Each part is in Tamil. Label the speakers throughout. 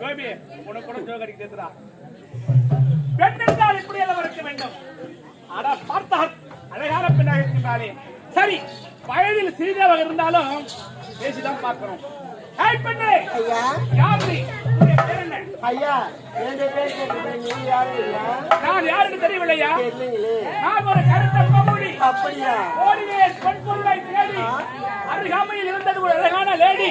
Speaker 1: கோபி உனக்கு கூட ஜோக் அடிக்க தெரியுதா பெண் என்றால் இப்படி எல்லாம் இருக்க வேண்டும். ஆனா பார்த்தால் அழகான பெண்ணாக இருக்கின்றாளே சரி வயதில் சிறிதவாக இருந்தாலும் பேசிதான் பார்க்கிறோம் ஹாய் பெண்ணே!
Speaker 2: ஐயா.
Speaker 1: யார் நீ? பேர் என்ன?
Speaker 2: ஐயா ரெண்டு பேர் நீங்க யாரும் இல்ல
Speaker 1: நான் யாருன்னு தெரியவில்லையா? நான் ஒரு கருத்த கம்பூடி
Speaker 2: அப்படியா?
Speaker 1: ஓடினேன் பெண் பொருளை தேடி அருகாமையில் இருந்தது ஒரு அழகான லேடி.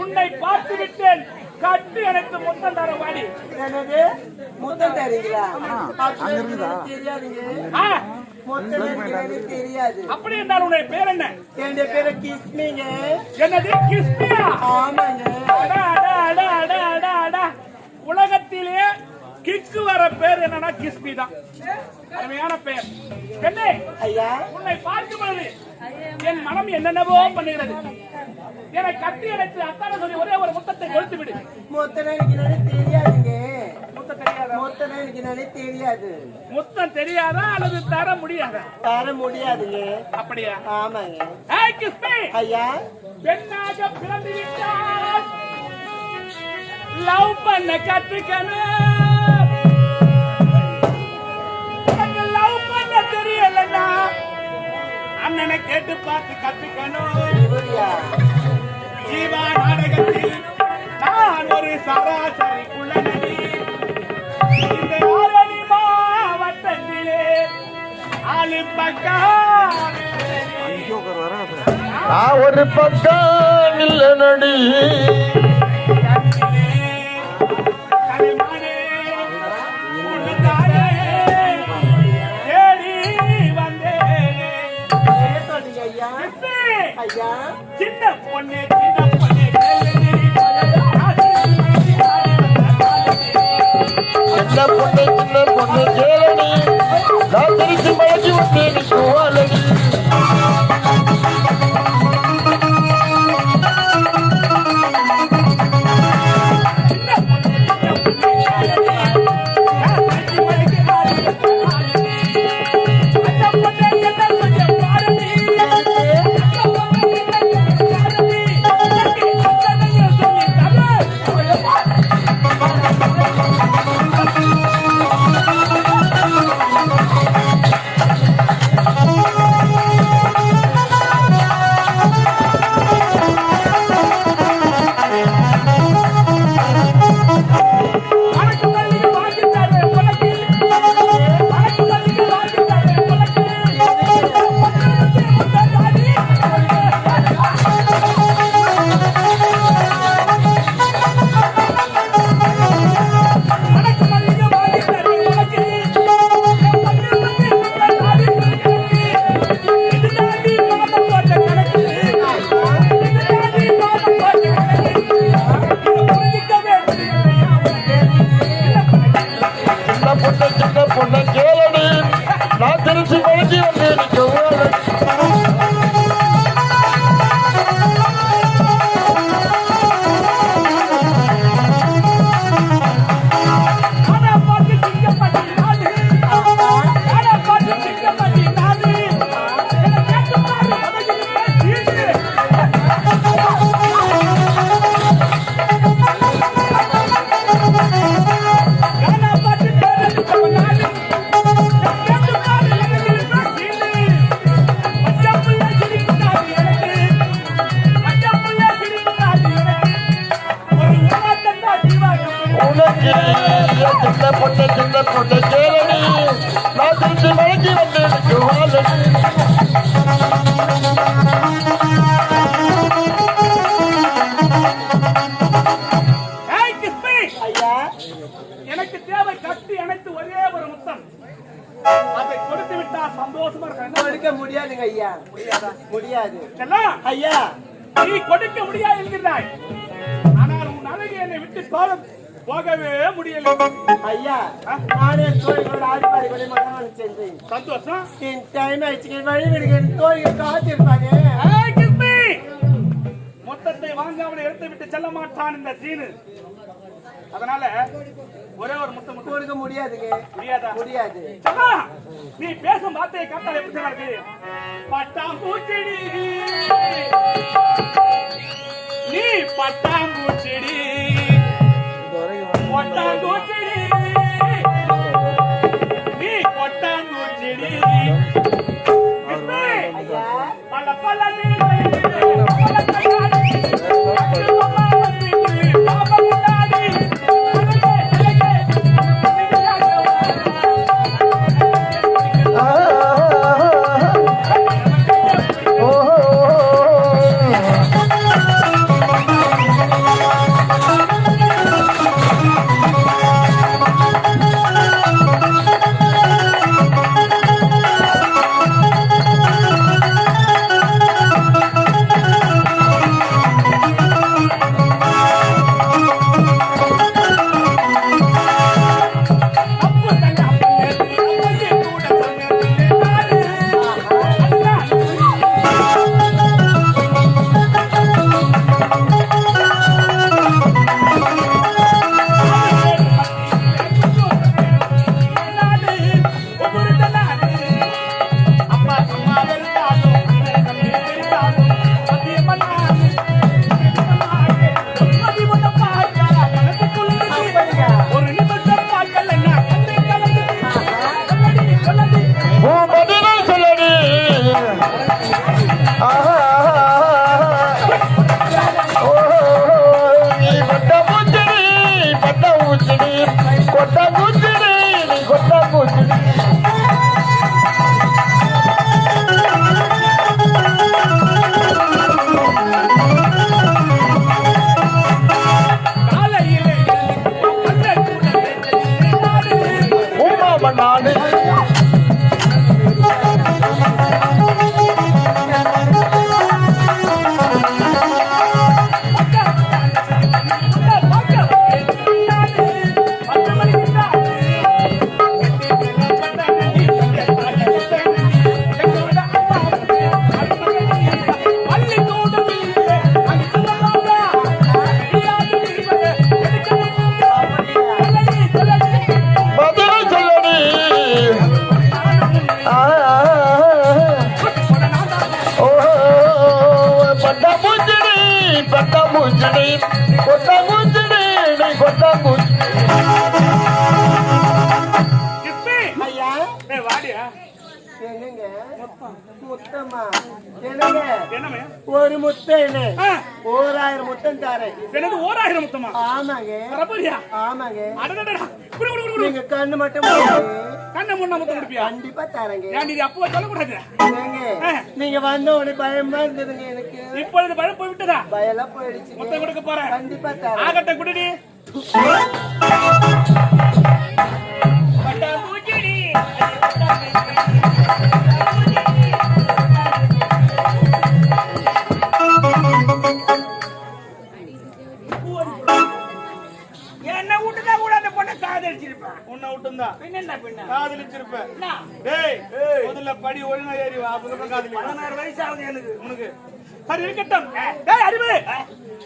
Speaker 1: உன்னை பார்த்து விட்டேன் கட்டு எனக்கு முத்தம் தர வாடி.
Speaker 2: என்னது? முத்தம் தரீங்களா? தெரியாது.
Speaker 1: அப்படி என்றால் உன்னுடைய பேர் என்ன?
Speaker 2: ரெண்டு பேரும் கிஸ்மிங்க.
Speaker 1: என்னது? கிறிஸ்பியா
Speaker 2: ஆமாங்க.
Speaker 1: உலகத்திலே கிக்கு வர பேர் என்னன்னா கிஸ்பி தான். அருமையான பெயர் பெண்ணே
Speaker 2: ஐயா.
Speaker 1: உன்னை பார்க்கும் பொழுது என் மனம் என்னென்னவோ பண்ணுகிறது. என்னை கட்டி அடைத்து அத்தான சொல்லி ஒரே ஒரு முத்தத்தை கொடுத்து விடு
Speaker 2: முத்தம் எனக்கு என்னன்னு தெரியாதுங்க.
Speaker 1: முத்தம் தெரியாதா?
Speaker 2: எனக்கு என்னன்னு தெரியாது.
Speaker 1: முத்தம் தெரியாதா அல்லது தர முடியாதா?
Speaker 2: தர முடியாதுங்க.
Speaker 1: அப்படியா?
Speaker 2: ஆமாங்க.
Speaker 1: ஏய் கிஸ்பி
Speaker 2: ஐயா?
Speaker 1: பெண்ணாக பிறந்து விட்டால் லவ் பண்ண கத்துக்கணும். லவ் பண்ண தெரியலன்னா அண்ணனை கேட்டு பார்த்து கத்துக்கணும். ஜீவா நாடகத்தில் நான் ஒரு சராசரி குள்ளநடி இந்த ஆரணி மாவட்டத்திலே ஆளு பக்கம்
Speaker 3: நான் ஒரு பக்கம் இல்ல நடி.
Speaker 2: ஐயா.
Speaker 1: சின்ன பொண்ணு பொண்ணு
Speaker 3: சின்ன பொண்ணு நான் திருச்சி வந்து
Speaker 2: ஐயா
Speaker 1: எனக்கு தேவை கட்டி அனைத்து ஒரே ஒரு முத்தம் அதை கொடுத்து விட்டா சந்தோஷமா இருக்கேன்
Speaker 2: கொடுக்க முடியாதுங்க ஐயா முடியாது
Speaker 1: செல்லம்,
Speaker 2: ஐயா
Speaker 1: நீ கொடுக்க முடியாது என்கிறாய். ஆனால் உன் அழகு என்னை விட்டு போக போகவே முடியல.
Speaker 2: ஐயா நானே தோழிகளோட ஆடிப்பாடி கூட சென்றேன்.
Speaker 1: சந்தோஷம்.
Speaker 2: என் டைம் ஆயிடுச்சு வழி விடுங்க தோழிகள் காத்திருப்பாங்க!
Speaker 1: மொத்தத்தை வாங்காமல் எடுத்து விட்டு செல்ல மாட்டான் இந்த சீனு. அதனால ஒரே ஒரு முத்தம் முத்தம்
Speaker 2: கொடுக்க முடியாதுங்க.
Speaker 1: முடியாதா?
Speaker 2: முடியாது.
Speaker 1: செல்லா, நீ பேசும் வார்த்தையை கேட்டால் எப்படி இருக்கு பட்டாம்பூச்செடி. நீ பட்டாம்பூச்செடி. கொட்டாங்குச்சிடி. நீ கொட்டாங்குச்சிடி.
Speaker 3: கொட்ட பூச்சடி நீ கொட்ட
Speaker 1: காலையிலே
Speaker 2: என்னங்க? முத்தம்மா. என்னங்க? ஒரு முத்தம்
Speaker 1: ஆ,
Speaker 2: ஓராயிரம் முத்தம் தாரேன்.
Speaker 1: என்னது ஓராயிரம் மொத்தமா?
Speaker 2: ஆமாங்க. நீங்க கண்ணு மட்டும்.
Speaker 1: கண்ணை முன்ன மொத்தம்
Speaker 2: கண்டிப்பா தரேங்க.
Speaker 1: ஏன் அப்போ சொல்லக்கூடாது.
Speaker 2: நீங்க வந்த உடனே பயமா இருந்ததுங்க எனக்கு.
Speaker 1: இப்பொழுது பழம் போய் விட்டதா?
Speaker 2: பயம்லாம் போயிடுச்சு
Speaker 1: மொத்தம் கொடுக்க போறேன்.
Speaker 2: கண்டிப்பா தரேன்.
Speaker 1: ஆகட்ட குடிடி.
Speaker 4: எனக்கு
Speaker 1: உனக்கு. சரி இருக்கட்டும். ஏய் அறிவு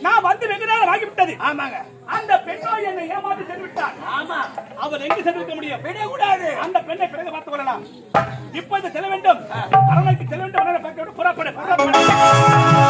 Speaker 1: நான் வந்து வெகு நேரம் வாங்கி விட்டது
Speaker 4: ஆமாங்க.
Speaker 1: அந்த பெண்ணோ என்னை ஏமாத்தி சென்று விட்டான்
Speaker 4: ஆமா.
Speaker 1: அவர் எங்க சென்று விட முடியும்?
Speaker 4: கூடாது
Speaker 1: அந்த பெண்ணை பிறகு பார்த்து கொள்ளலாம். இந்த செல்ல வேண்டும். அரணைக்கு செல்ல வேண்டும். பார்க்க வேண்டும்.